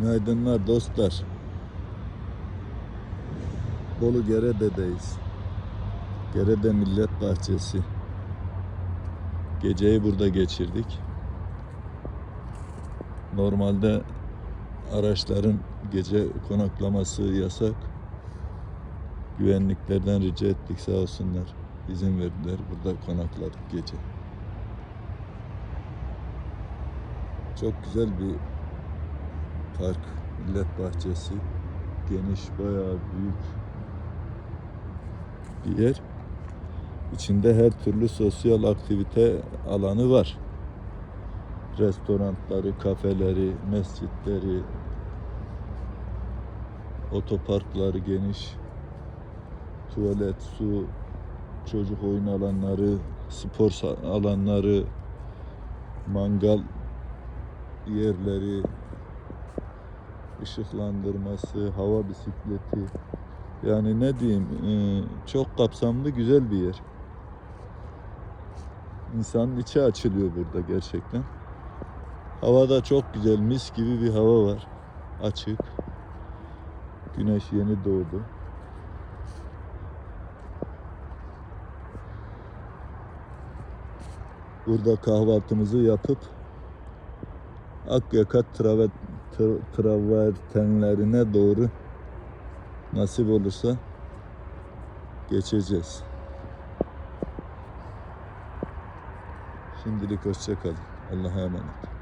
Günaydınlar dostlar. Bolu Gerede'deyiz. Gerede Millet Bahçesi. Geceyi burada geçirdik. Normalde araçların gece konaklaması yasak. Güvenliklerden rica ettik sağ olsunlar. İzin verdiler. Burada konakladık gece. Çok güzel bir park, millet bahçesi. Geniş, bayağı büyük bir yer. İçinde her türlü sosyal aktivite alanı var. Restoranları, kafeleri, mescitleri, otoparkları geniş. Tuvalet, su, çocuk oyun alanları, spor alanları, mangal yerleri, ışıklandırması, hava bisikleti. Yani ne diyeyim, e, çok kapsamlı güzel bir yer. İnsanın içi açılıyor burada gerçekten. Hava da çok güzel, mis gibi bir hava var. Açık. Güneş yeni doğdu. Burada kahvaltımızı yapıp Akyaka travet, tra- travertenlerine doğru nasip olursa geçeceğiz. Şimdilik hoşça kalın. Allah'a emanet.